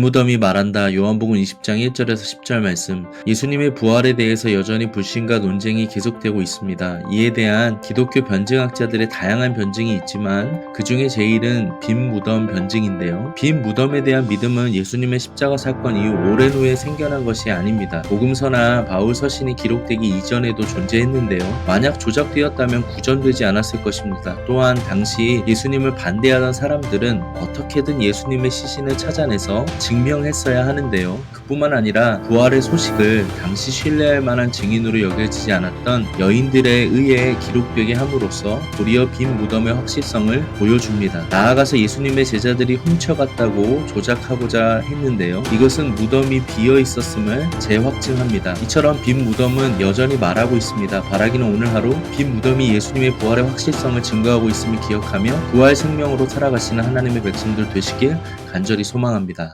빈무덤이 말한다. 요한복음 20장 1절에서 10절 말씀. 예수님의 부활에 대해서 여전히 불신과 논쟁이 계속되고 있습니다. 이에 대한 기독교 변증학자들의 다양한 변증이 있지만 그 중에 제일은 빈무덤 변증인데요. 빈무덤에 대한 믿음은 예수님의 십자가 사건 이후 오랜 후에 생겨난 것이 아닙니다. 복음서나 바울 서신이 기록되기 이전에도 존재했는데요. 만약 조작되었다면 구전되지 않았을 것입니다. 또한 당시 예수님을 반대하던 사람들은 어떻게든 예수님의 시신을 찾아내서 증명했어야 하는데요. 그뿐만 아니라 부활의 소식을 당시 신뢰할 만한 증인으로 여겨지지 않았던 여인들에 의해 기록되게 함으로써 도리어 빈 무덤의 확실성을 보여줍니다. 나아가서 예수님의 제자들이 훔쳐갔다고 조작하고자 했는데요. 이것은 무덤이 비어 있었음을 재확증합니다. 이처럼 빈 무덤은 여전히 말하고 있습니다. 바라기는 오늘 하루 빈 무덤이 예수님의 부활의 확실성을 증거하고 있음을 기억하며 부활 생명으로 살아가시는 하나님의 백성들 되시길 간절히 소망합니다.